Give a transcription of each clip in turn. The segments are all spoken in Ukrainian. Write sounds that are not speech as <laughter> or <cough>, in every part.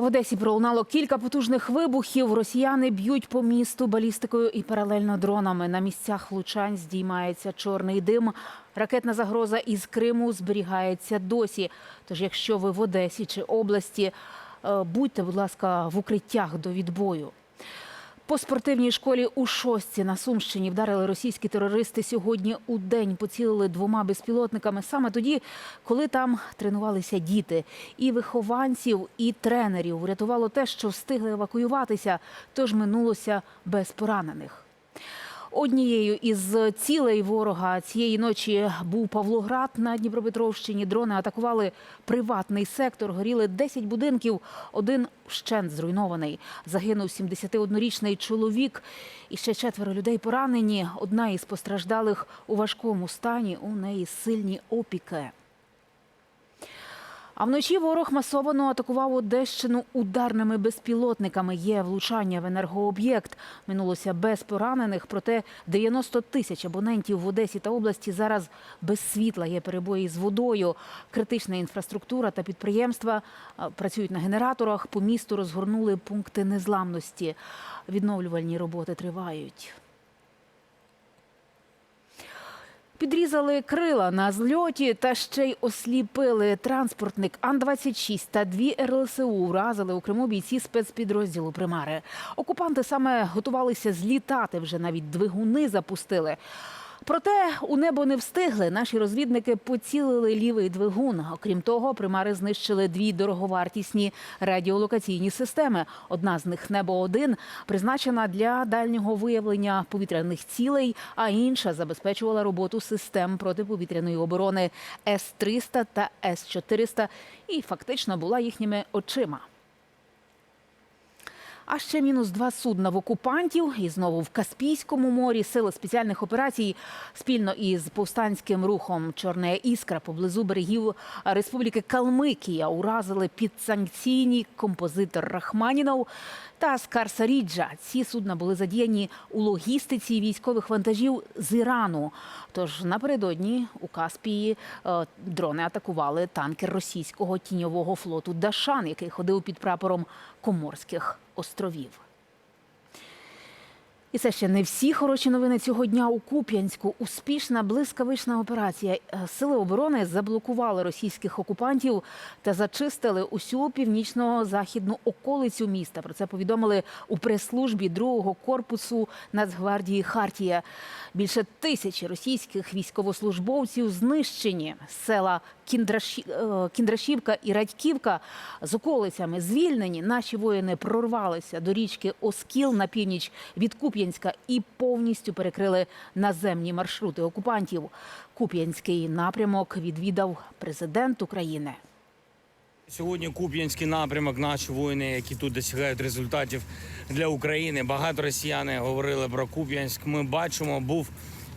В Одесі пролунало кілька потужних вибухів. Росіяни б'ють по місту балістикою і паралельно дронами. На місцях влучань здіймається чорний дим. Ракетна загроза із Криму зберігається досі. Тож, якщо ви в Одесі чи області, е, будьте, будь ласка, в укриттях до відбою. По спортивній школі у Шостці на Сумщині вдарили російські терористи сьогодні у день. Поцілили двома безпілотниками саме тоді, коли там тренувалися діти. І вихованців, і тренерів врятувало те, що встигли евакуюватися, тож минулося без поранених. Однією із цілей ворога цієї ночі був Павлоград на Дніпропетровщині. Дрони атакували приватний сектор. Горіли 10 будинків. Один вщент зруйнований. Загинув 71-річний чоловік. І ще четверо людей поранені. Одна із постраждалих у важкому стані. У неї сильні опіки. А вночі ворог масово атакував Одещину ударними безпілотниками. Є влучання в енергооб'єкт. Минулося без поранених. Проте 90 тисяч абонентів в Одесі та області зараз без світла. Є перебої з водою. Критична інфраструктура та підприємства працюють на генераторах. По місту розгорнули пункти незламності. Відновлювальні роботи тривають. Підрізали крила на зльоті та ще й осліпили транспортник Ан-26 та дві РЛСУ вразили у Криму бійці спецпідрозділу Примари. Окупанти саме готувалися злітати, вже навіть двигуни запустили. Проте у небо не встигли. Наші розвідники поцілили лівий двигун. Окрім того, примари знищили дві дороговартісні радіолокаційні системи. Одна з них небо 1 призначена для дальнього виявлення повітряних цілей, а інша забезпечувала роботу систем протиповітряної оборони С-300 та С-400 і фактично була їхніми очима. А ще мінус два судна в окупантів і знову в Каспійському морі сили спеціальних операцій спільно із повстанським рухом Чорна іскра поблизу берегів Республіки Калмикія уразили підсанкційні композитор Рахманінов та Скарсаріджа. Ці судна були задіяні у логістиці військових вантажів з Ірану. Тож напередодні у Каспії е, дрони атакували танкер російського тіньового флоту Дашан, який ходив під прапором Коморських островів. І це ще не всі хороші новини цього дня у Куп'янську. Успішна блискавична операція. Сили оборони заблокували російських окупантів та зачистили усю північно-західну околицю міста. Про це повідомили у прес-службі другого корпусу Нацгвардії Хартія. Більше тисячі російських військовослужбовців знищені. Села Кіндрашівка і Радьківка з околицями звільнені. Наші воїни прорвалися до річки Оскіл на північ від Куп'янська і повністю перекрили наземні маршрути окупантів. Куп'янський напрямок відвідав президент України. Сьогодні Куп'янський напрямок, наші воїни, які тут досягають результатів для України. Багато росіяни говорили про Куп'янськ. Ми бачимо, був.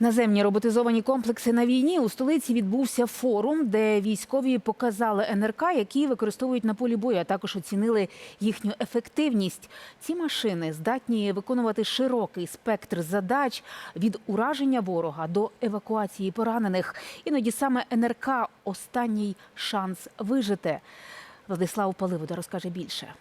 Наземні роботизовані комплекси на війні у столиці відбувся форум, де військові показали НРК, які використовують на полі бою, а також оцінили їхню ефективність. Ці машини здатні виконувати широкий спектр задач від ураження ворога до евакуації поранених. Іноді саме НРК останній шанс вижити. Владислав Паливода розкаже більше.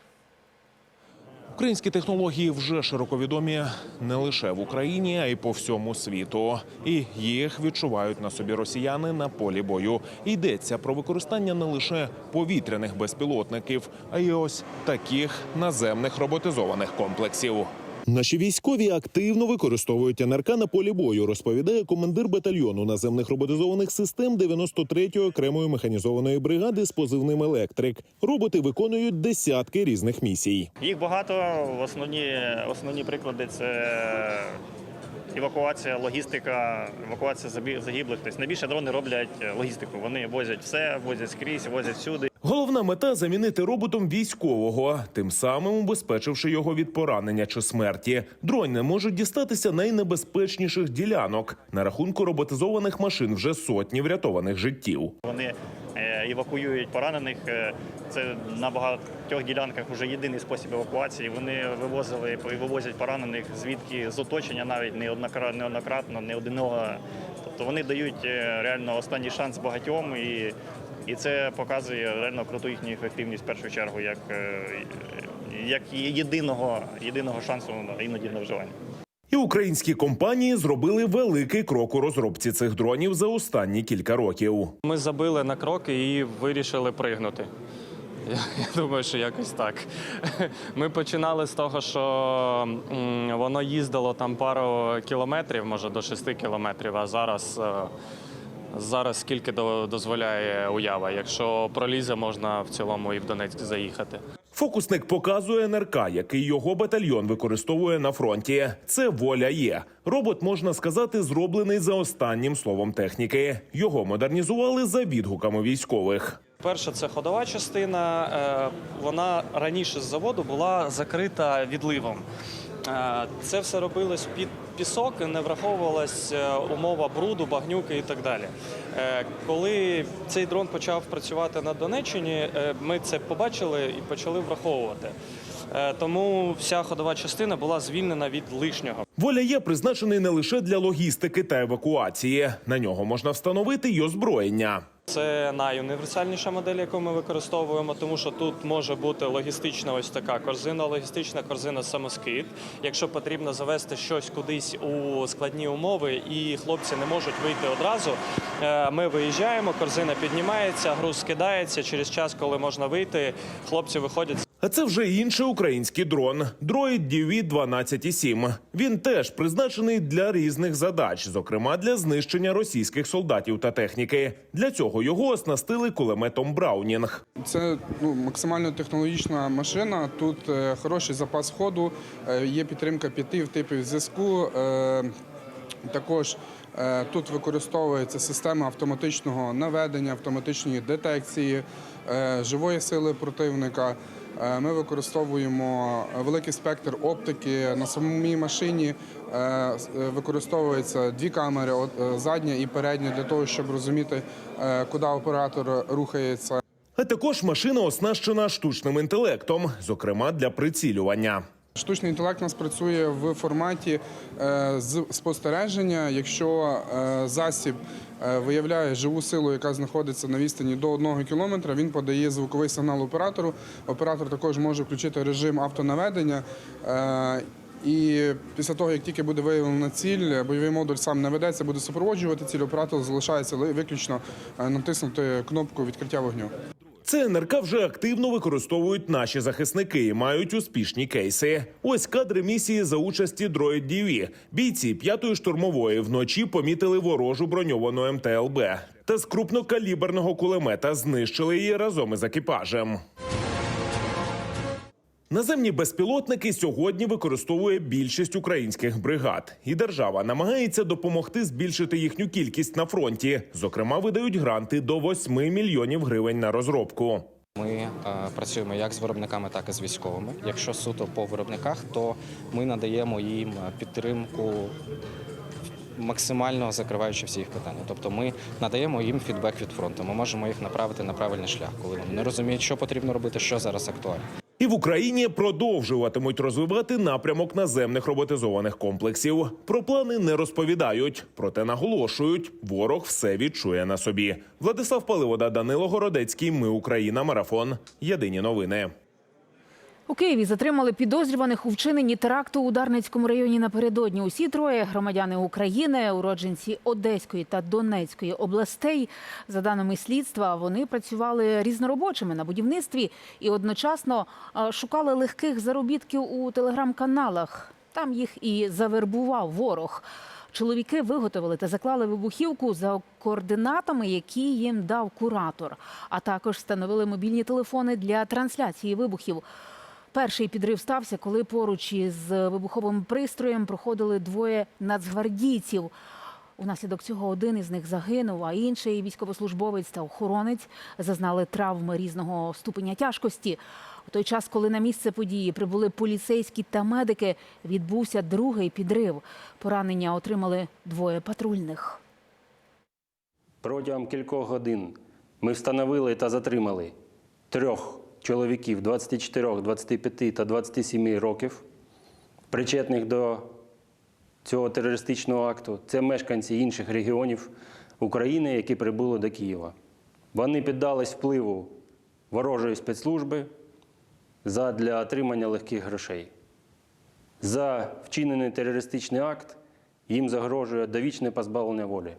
Українські технології вже широко відомі не лише в Україні, а й по всьому світу. І їх відчувають на собі росіяни на полі бою. Йдеться про використання не лише повітряних безпілотників, а й ось таких наземних роботизованих комплексів. Наші військові активно використовують НРК на полі бою, розповідає командир батальйону наземних роботизованих систем 93-ї окремої механізованої бригади з позивним електрик. Роботи виконують десятки різних місій. Їх багато. Основні, основні приклади це евакуація, логістика, евакуація загиблих. Тобто найбільше дрони роблять логістику. Вони возять все, возять скрізь, возять всюди. Головна мета замінити роботом військового, тим самим убезпечивши його від поранення чи смерті. Дрони можуть дістатися найнебезпечніших ділянок. На рахунку роботизованих машин вже сотні врятованих життів. Вони е, евакуюють поранених. Е, Це на багатьох ділянках вже єдиний спосіб евакуації. Вони вивозили і вивозять поранених звідки з оточення, навіть неоднократно, не одного. Тобто вони дають е, реально останній шанс багатьом, і, і це показує реально круту їхню ефективність в першу чергу, як, е, як єдиного, єдиного шансу іноді на вживання. І українські компанії зробили великий крок у розробці цих дронів за останні кілька років. Ми забили на кроки і вирішили пригнути. Я, я думаю, що якось так. Ми починали з того, що воно їздило там пару кілометрів, може до 6 кілометрів, а зараз, е, зараз скільки до- дозволяє уява. Якщо пролізе, можна в цілому і в Донецьк заїхати. Фокусник показує НРК, який його батальйон використовує на фронті. Це воля є. Робот можна сказати, зроблений за останнім словом техніки. Його модернізували за відгуками військових. Перше, це ходова частина. Е, Вона раніше з заводу була закрита відливом. Е, Це все робилось під пісок, не враховувалась е, умова бруду, багнюки і так далі. Е, Коли цей дрон почав працювати на Донеччині, е, ми це побачили і почали враховувати. Тому вся ходова частина була звільнена від лишнього. Воля є призначений не лише для логістики та евакуації. На нього можна встановити й озброєння. Це найуніверсальніша модель, яку ми використовуємо, тому що тут може бути логістична ось така корзина, логістична корзина самоскид. Якщо потрібно завести щось кудись у складні умови, і хлопці не можуть вийти одразу. е, Ми виїжджаємо, корзина піднімається, груз скидається. Через час, коли можна вийти, хлопці виходять А це вже інший український дрон Droid DV 127 Він теж призначений для різних задач, зокрема для знищення російських солдатів та техніки. Для цього його оснастили кулеметом Браунінг. Це ну, максимально технологічна машина. Тут е, хороший запас ходу, е, є підтримка п'яти типів зв'язку. Е, також е, тут використовується система автоматичного наведення, автоматичної детекції е, живої сили противника. Е, Ми використовуємо великий спектр оптики на самій машині. е, е, Використовується дві камери, задня і передня, для того, щоб розуміти, куди оператор рухається. А також машина оснащена штучним інтелектом, зокрема для прицілювання. Штучний інтелект у нас працює в форматі е, спостереження. Якщо е, засіб е, виявляє живу силу, яка знаходиться на відстані до 1 кілометра, він подає звуковий сигнал оператору. Оператор також може включити режим автонаведення. І після того, як тільки буде виявлена ціль, бойовий модуль сам не ведеться, буде супроводжувати ціль. Оператор залишається виключно натиснути кнопку відкриття вогню. Це НРК вже активно використовують наші захисники і мають успішні кейси. Ось кадри місії за участі Droid DV. Бійці п'ятої штурмової вночі помітили ворожу броньовану МТЛБ та з крупнокаліберного кулемета знищили її разом із екіпажем. Наземні безпілотники сьогодні використовує більшість українських бригад, і держава намагається допомогти збільшити їхню кількість на фронті. Зокрема, видають гранти до 8 мільйонів гривень на розробку. Ми е, працюємо як з виробниками, так і з військовими. Якщо суто по виробниках, то ми надаємо їм підтримку. Максимально закриваючи всі їх питання, тобто ми надаємо їм фідбек від фронту. Ми можемо їх направити на правильний шлях, коли вони не розуміють, що потрібно робити, що зараз актуально. І в Україні продовжуватимуть розвивати напрямок наземних роботизованих комплексів. Про плани не розповідають, проте наголошують, ворог все відчує на собі. Владислав Паливода, Данило Городецький. Ми Україна. Марафон. Єдині новини. У Києві затримали підозрюваних у вчиненні теракту у Дарницькому районі напередодні. Усі троє громадяни України, уродженці Одеської та Донецької областей. За даними слідства, вони працювали різноробочими на будівництві і одночасно шукали легких заробітків у телеграм-каналах. Там їх і завербував ворог. Чоловіки виготовили та заклали вибухівку за координатами, які їм дав куратор, а також встановили мобільні телефони для трансляції вибухів. Перший підрив стався, коли поруч із вибуховим пристроєм проходили двоє нацгвардійців. Унаслідок цього один із них загинув, а інший військовослужбовець та охоронець зазнали травми різного ступеня тяжкості. У той час, коли на місце події прибули поліцейські та медики, відбувся другий підрив. Поранення отримали двоє патрульних. Протягом кількох годин ми встановили та затримали трьох чоловіків 24, 25 та 27 років, причетних до цього терористичного акту. Це мешканці інших регіонів України, які прибули до Києва. Вони піддались впливу ворожої спецслужби задля отримання легких грошей. За вчинений терористичний акт їм загрожує довічне позбавлення волі.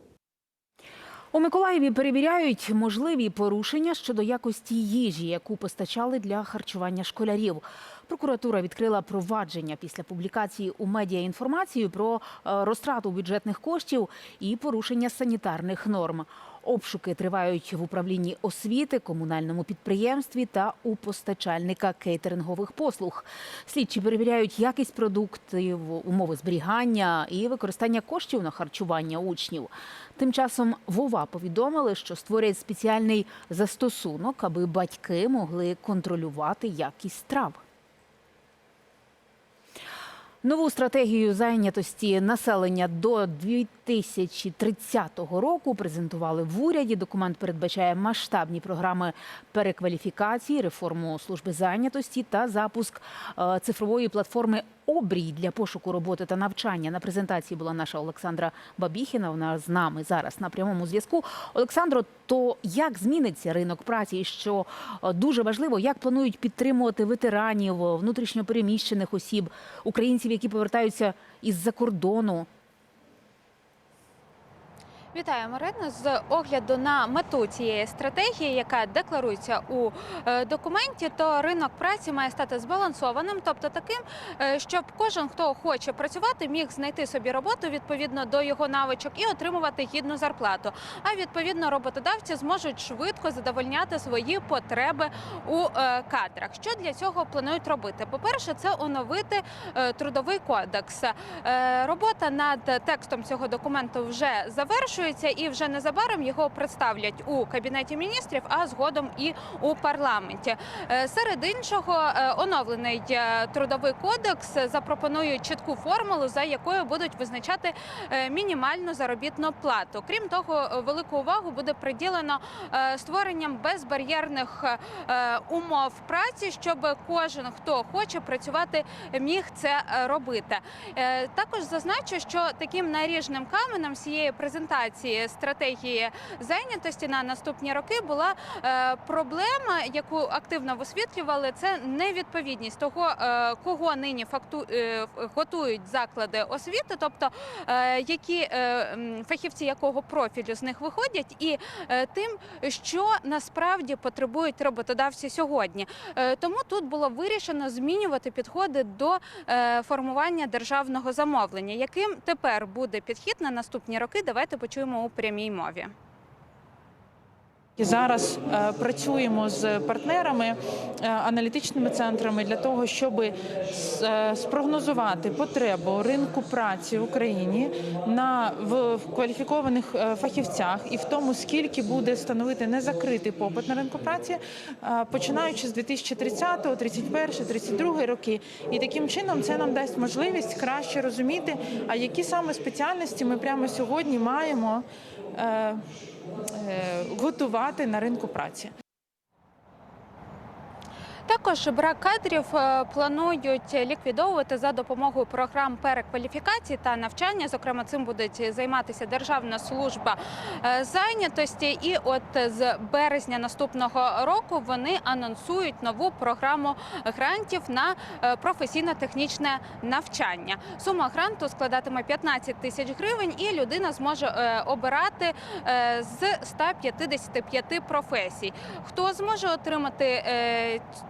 У Миколаєві перевіряють можливі порушення щодо якості їжі, яку постачали для харчування школярів. Прокуратура відкрила провадження після публікації у медіа інформацію про е, розтрату бюджетних коштів і порушення санітарних норм. Обшуки тривають в управлінні освіти, комунальному підприємстві та у постачальника кейтерингових послуг. Слідчі перевіряють якість продуктів, умови зберігання і використання коштів на харчування учнів. Тим часом Вова повідомили, що створять спеціальний застосунок, аби батьки могли контролювати якість страв. Нову стратегію зайнятості населення до 2030 року презентували в уряді. Документ передбачає масштабні програми перекваліфікації, реформу служби зайнятості та запуск е, цифрової платформи обрій для пошуку роботи та навчання. На презентації була наша Олександра Бабіхіна. Вона з нами зараз на прямому зв'язку. Олександро, то як зміниться ринок праці? Що е, дуже важливо, як планують підтримувати ветеранів, внутрішньопереміщених осіб, українців, які повертаються із-за кордону? Вітаю, Марино. З огляду на мету цієї стратегії, яка декларується у е, документі, то ринок праці має стати збалансованим, тобто таким, е, щоб кожен, хто хоче працювати, міг знайти собі роботу відповідно до його навичок і отримувати гідну зарплату. А відповідно роботодавці зможуть швидко задовольняти свої потреби у е, кадрах. Що для цього планують робити? По-перше, це оновити трудовий кодекс. Робота над текстом цього документу вже завершується, і вже незабаром його представлять у кабінеті міністрів, а згодом і у парламенті. Е, Серед іншого, е, оновлений е, трудовий кодекс запропонує чітку формулу, за якою будуть визначати мінімальну заробітну плату. Крім того, велику увагу буде приділено створенням безбар'єрних умов праці, щоб кожен, хто хоче працювати, міг це робити. Також зазначу, що таким наріжним каменем цієї презентації стратегії зайнятості на наступні роки була е, проблема, яку активно висвітлювали, це невідповідність того, е, кого нині факту е, готують заклади освіти, тобто які фахівці якого профілю з них виходять, і тим, що насправді потребують роботодавці сьогодні. Тому тут було вирішено змінювати підходи до формування державного замовлення. Яким тепер буде підхід на наступні роки? Давайте почуємо у прямій мові. І Зараз е, працюємо з партнерами, е, аналітичними центрами для того, щоб с- е, спрогнозувати потребу ринку праці в Україні на в, в кваліфікованих е, фахівцях і в тому, скільки буде становити незакритий попит на ринку праці, е, починаючи з 2030, 31, 32 роки. І таким чином це нам дасть можливість краще розуміти, а які саме спеціальності ми прямо сьогодні маємо. е, готувати на ринку праці. Також брак кадрів е, планують ліквідовувати за допомогою програм перекваліфікації та навчання. Зокрема, цим буде займатися Державна служба е, зайнятості. І от з березня наступного року вони анонсують нову програму грантів на е, професійно-технічне навчання. Сума гранту складатиме 15 тисяч гривень, і людина зможе обирати з 155 професій. Хто зможе отримати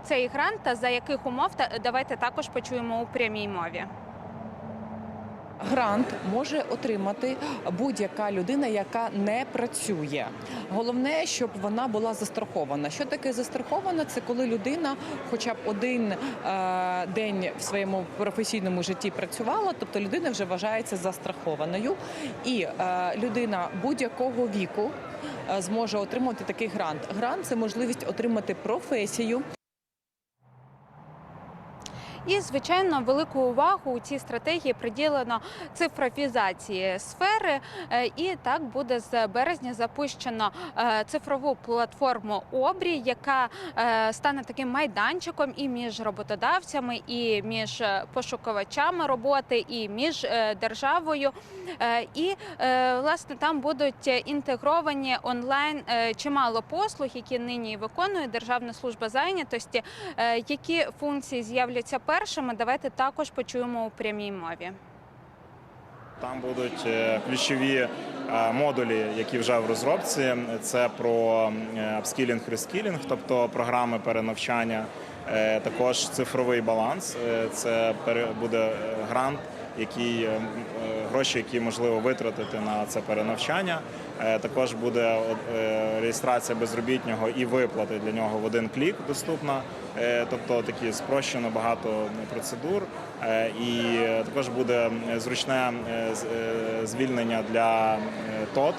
цей грант та за яких умов та давайте також почуємо у прямій мові. Грант може отримати будь-яка людина, яка не працює. Головне, щоб вона була застрахована. Що таке застрахована? Це коли людина, хоча б один е, день в своєму професійному житті працювала, тобто людина вже вважається застрахованою, і е, людина будь-якого віку е, зможе отримати такий грант. Грант це можливість отримати професію. І звичайно, велику увагу у цій стратегії приділено цифровізації сфери. Е, І так буде з березня запущено е, цифрову платформу Обрій, яка е, стане таким майданчиком і між роботодавцями, і між пошукувачами роботи, і між державою. І власне там будуть інтегровані онлайн чимало послуг, які нині виконує Державна служба зайнятості. Які функції з'являться першими? Давайте також почуємо у прямій мові. Там будуть е, ключові е, модулі, які вже в розробці. Це про е, апскілінг, рескілінг, тобто програми перенавчання, Е, також цифровий баланс. Е, Це буде е, грант, який е, е, гроші, які можливо витратити на це перенавчання. Е, Також буде е, реєстрація безробітнього і виплати для нього в один клік доступна. Е, Тобто такі спрощено багато процедур. І також буде зручне звільнення для ТОТ.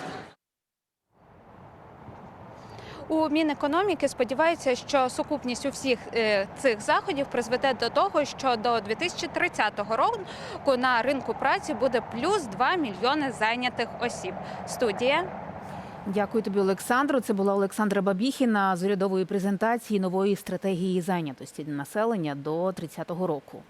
У Мінекономіки сподіваються, що сукупність усіх е, цих заходів призведе до того, що до 2030 року на ринку праці буде плюс 2 мільйони зайнятих осіб. Студія. Дякую тобі, Олександру. Це була Олександра Бабіхіна з урядової презентації нової стратегії зайнятості населення до 30-го року.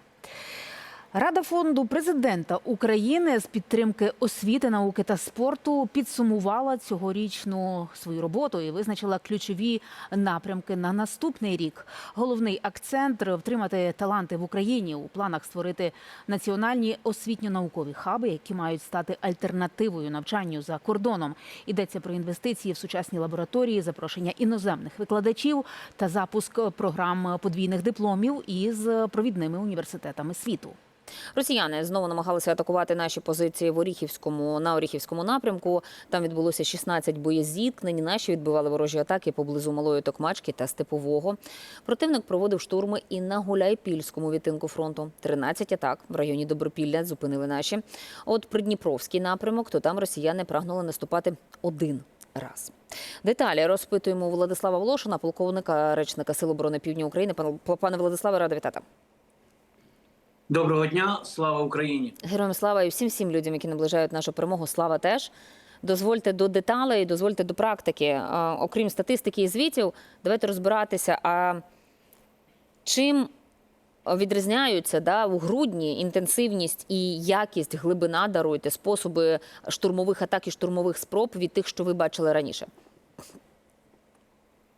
Рада фонду президента України з підтримки освіти, науки та спорту підсумувала цьогорічну свою роботу і визначила ключові напрямки на наступний рік. Головний акцент втримати таланти в Україні у планах створити національні освітньо-наукові хаби, які мають стати альтернативою навчанню за кордоном. Йдеться про інвестиції в сучасні лабораторії, запрошення іноземних викладачів та запуск програм подвійних дипломів із провідними університетами світу. Росіяни знову намагалися атакувати наші позиції в Оріхівському на Оріхівському напрямку. Там відбулося 16 боєзіткнень. Наші відбивали ворожі атаки поблизу Малої Токмачки та Степового. Противник проводив штурми і на Гуляйпільському відтинку фронту. 13 атак в районі Добропілля зупинили наші. От Придніпровський напрямок, то там росіяни прагнули наступати один раз. Деталі розпитуємо Владислава Волошина, полковника речника Сил оборони Півдня України. Пане- Владиславе, рада вітати. Доброго дня, слава Україні! Героям слава і всім всім людям, які наближають нашу перемогу. Слава теж. Дозвольте до деталей, дозвольте до практики. А, окрім статистики і звітів, давайте розбиратися. А чим відрізняються да, у грудні інтенсивність і якість, глибина даруйте, способи штурмових атак і штурмових спроб від тих, що ви бачили раніше?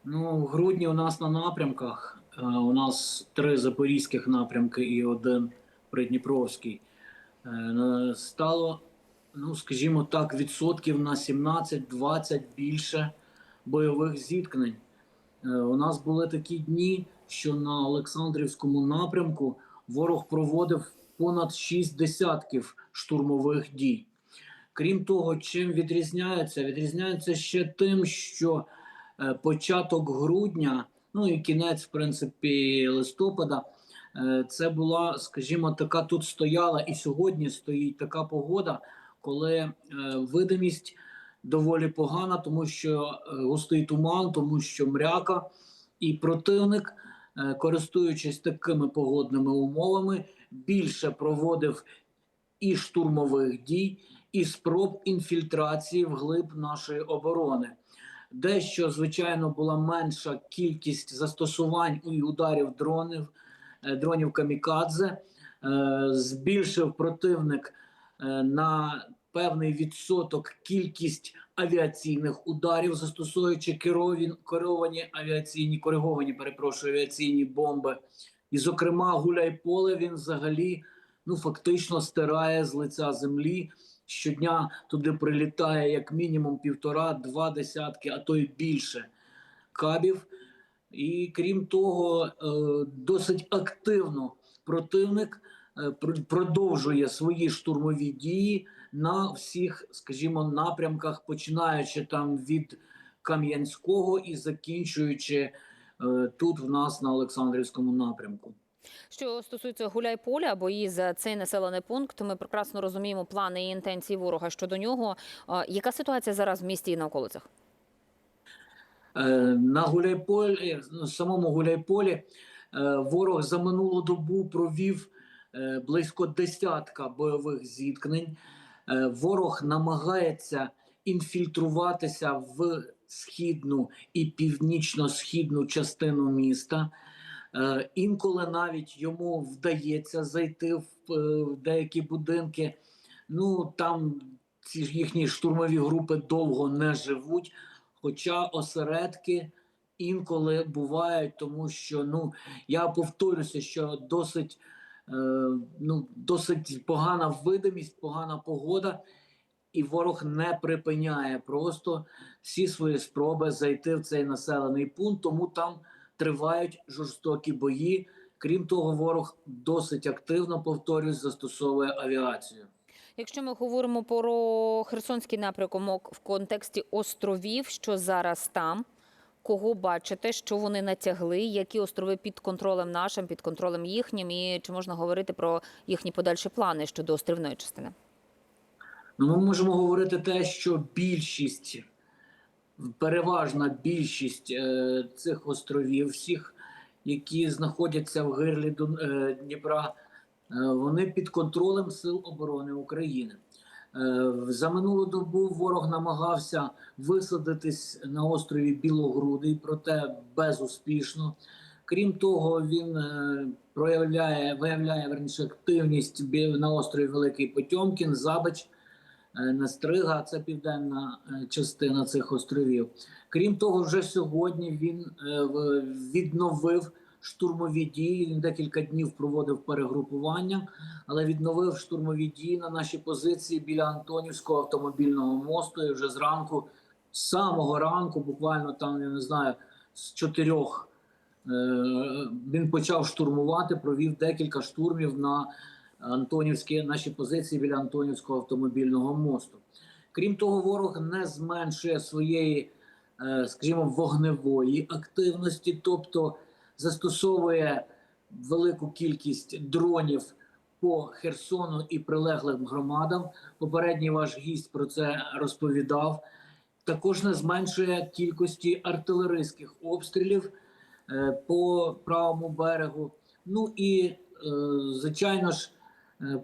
Ну, в грудні у нас на напрямках. Е, У нас три запорізьких напрямки і один придніпровський. Е, Стало, ну скажімо так, відсотків на 17-20 більше бойових зіткнень. Е, У нас були такі дні, що на Олександрівському напрямку ворог проводив понад 6 десятків штурмових дій. Крім того, чим відрізняється? Відрізняється ще тим, що початок грудня, ну і кінець, в принципі, листопада, е, це була, скажімо, така тут стояла і сьогодні стоїть така погода, коли е, видимість доволі погана, тому що е, густий туман, тому що мряка, і противник, користуючись такими погодними умовами, більше проводив і штурмових дій, і спроб інфільтрації вглиб нашої оборони. Дещо, звичайно, була менша кількість застосувань і ударів дронів, е, дронів камікадзе. Е, Збільшив противник е, на певний відсоток кількість авіаційних ударів, застосовуючи керовані, авіаційні, кориговані, перепрошую, авіаційні бомби. І, зокрема, гуляй-поле він взагалі ну фактично стирає з лиця землі. Щодня туди прилітає як мінімум півтора-два десятки, а то й більше кабів. І крім того, е, досить активно противник е, продовжує свої штурмові дії на всіх, скажімо, напрямках, починаючи там від Кам'янського і закінчуючи е, тут в нас на Олександрівському напрямку. Що стосується Гуляйполя, бої за цей населений пункт, ми прекрасно розуміємо плани і інтенції ворога щодо нього. Яка ситуація зараз в місті і на околицях? Е, На Гуляйполі, на самому Гуляйполі, е, ворог за минулу добу провів е, близько десятка бойових зіткнень. Ворог намагається інфільтруватися в східну і північно-східну частину міста. Е, Інколи навіть йому вдається зайти е, в деякі будинки. Ну там ці ж їхні штурмові групи довго не живуть. Хоча осередки інколи бувають, тому що ну я повторюся, що досить, е, ну, досить погана видимість, погана погода, і ворог не припиняє просто всі свої спроби зайти в цей населений пункт, тому там тривають жорстокі бої. Крім того, ворог досить активно повторюсь, застосовує авіацію. Якщо ми говоримо про Херсонський напрямок в контексті островів, що зараз там, кого бачите, що вони натягли, які острови під контролем нашим, під контролем їхнім, і чи можна говорити про їхні подальші плани щодо острівної частини? Ну, ми можемо говорити те, що більшість, переважна більшість е, цих островів, всіх, які знаходяться в гирлі е, Дніпра, е, вони під контролем Сил оборони України. За минулу добу ворог намагався висадитись на острові Білогрудий, проте безуспішно. Крім того, він проявляє, виявляє верніше активність на острові Великий Потьомкін, Забич, Настрига, це південна е, частина цих островів. Крім того, вже сьогодні він е, відновив штурмові дії. Він декілька днів проводив перегрупування, але відновив штурмові дії на наші позиції біля Антонівського автомобільного мосту. І вже зранку, з самого ранку, буквально там, я не знаю, з чотирьох. е, Він почав штурмувати, провів декілька штурмів на Антонівські наші позиції біля Антонівського автомобільного мосту. Крім того, ворог не зменшує своєї, е, скажімо, вогневої активності, тобто застосовує велику кількість дронів по Херсону і прилеглим громадам. Попередній ваш гість про це розповідав. Також не зменшує кількості артилерійських обстрілів е, по правому берегу. Ну і, е, звичайно ж,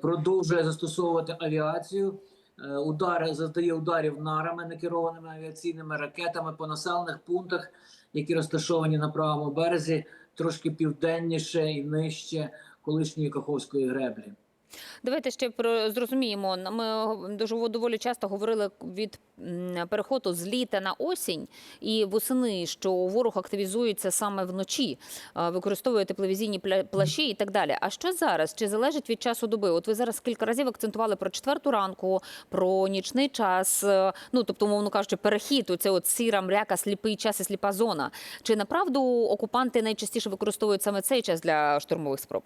продовжує застосовувати авіацію. Е, Удари завдає ударів нарами, некерованими авіаційними ракетами по населених пунктах, які розташовані на правому березі, трошки південніше і нижче колишньої Каховської греблі. Давайте ще про зрозуміємо. Ми дуже доволі часто говорили від переходу з літа на осінь і восени, що ворог активізується саме вночі, е, використовує тепловізійні плащі і так далі. А що зараз? Чи залежить від часу доби? От ви зараз кілька разів акцентували про четверту ранку, про нічний час. е, Ну тобто, мовно кажучи, перехід оце от сіра мряка, сліпий час і сліпа зона. Чи направду окупанти найчастіше використовують саме цей час для штурмових спроб?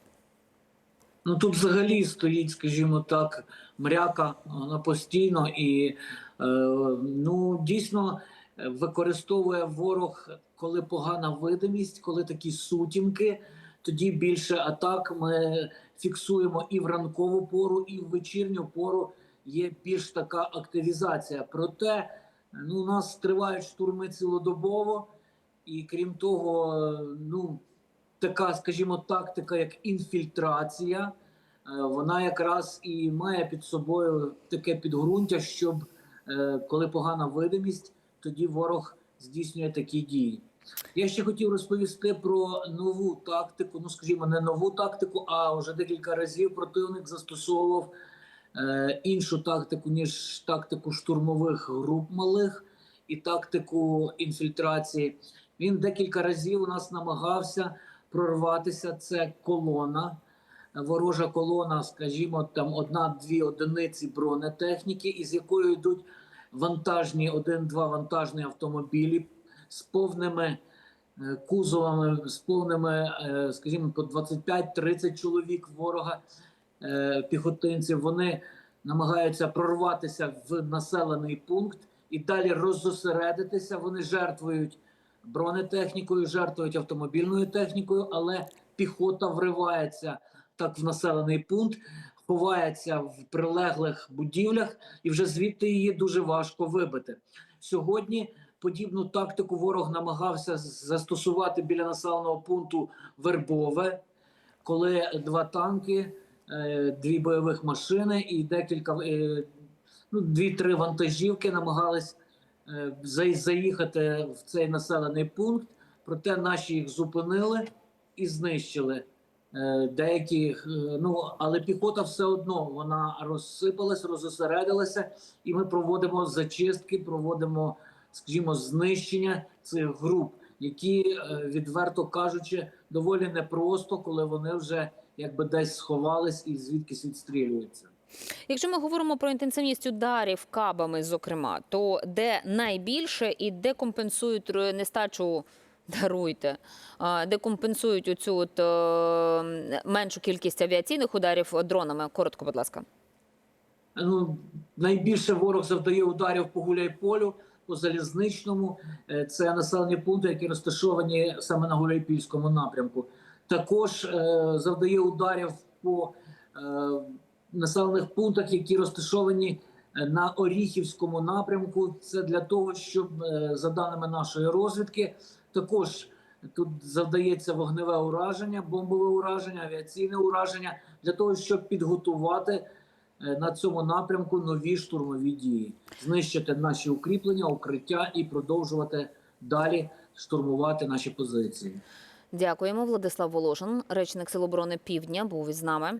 Ну тут взагалі стоїть, скажімо так, мряка вона постійно і е, ну дійсно е, використовує ворог, коли погана видимість, коли такі сутінки. Тоді більше атак ми фіксуємо і в ранкову пору, і в вечірню пору є більш така активізація. Проте ну, у нас тривають штурми цілодобово, і крім того, ну така, скажімо, тактика, як інфільтрація, е, вона якраз і має під собою таке підґрунтя, щоб е, коли погана видимість, тоді ворог здійснює такі дії. Я ще хотів розповісти про нову тактику. Ну, скажімо, не нову тактику, а вже декілька разів противник застосовував е, іншу тактику, ніж тактику штурмових груп малих і тактику інфільтрації. Він декілька разів у нас намагався прорватися. Це колона, ворожа колона, скажімо, там одна-дві одиниці бронетехніки, із якою йдуть вантажні, один-два вантажні автомобілі з повними е, кузовами, з повними, е, скажімо, по 25-30 чоловік ворога. е, піхотинців. Вони намагаються прорватися в населений пункт і далі роззосередитися. Вони жертвують бронетехнікою, жертвують автомобільною технікою, але піхота вривається так в населений пункт, ховається в прилеглих будівлях, і вже звідти її дуже важко вибити. Сьогодні подібну тактику ворог намагався застосувати біля населеного пункту Вербове, коли два танки, е, дві бойових машини і декілька е, ну, дві-три вантажівки намагались заїхати в цей населений пункт. Проте наші їх зупинили і знищили. Е, Деякі, е, ну але піхота все одно вона розсипалась, розосередилася, і ми проводимо зачистки, проводимо, скажімо, знищення цих груп, які е, відверто кажучи, доволі непросто, коли вони вже якби десь сховались і звідкись відстрілюються. Якщо ми говоримо про інтенсивність ударів кабами, зокрема, то де найбільше і де компенсують нестачу. <laughs> Даруйте, де компенсують оцю от, е, меншу кількість авіаційних ударів дронами. Коротко, будь ласка. Ну, найбільше ворог завдає ударів по Гуляйполю, по залізничному. Е, Це населені пункти, які розташовані саме на Гуляйпільському напрямку. Також е, завдає ударів по населених пунктах, які розташовані е, на Оріхівському напрямку. Це для того, щоб, е, за даними нашої розвідки, також тут завдається вогневе ураження, бомбове ураження, авіаційне ураження для того, щоб підготувати е, на цьому напрямку нові штурмові дії, знищити наші укріплення, укриття і продовжувати далі штурмувати наші позиції. Дякуємо. Владислав Волошин, речник Сил оборони Півдня, був із нами.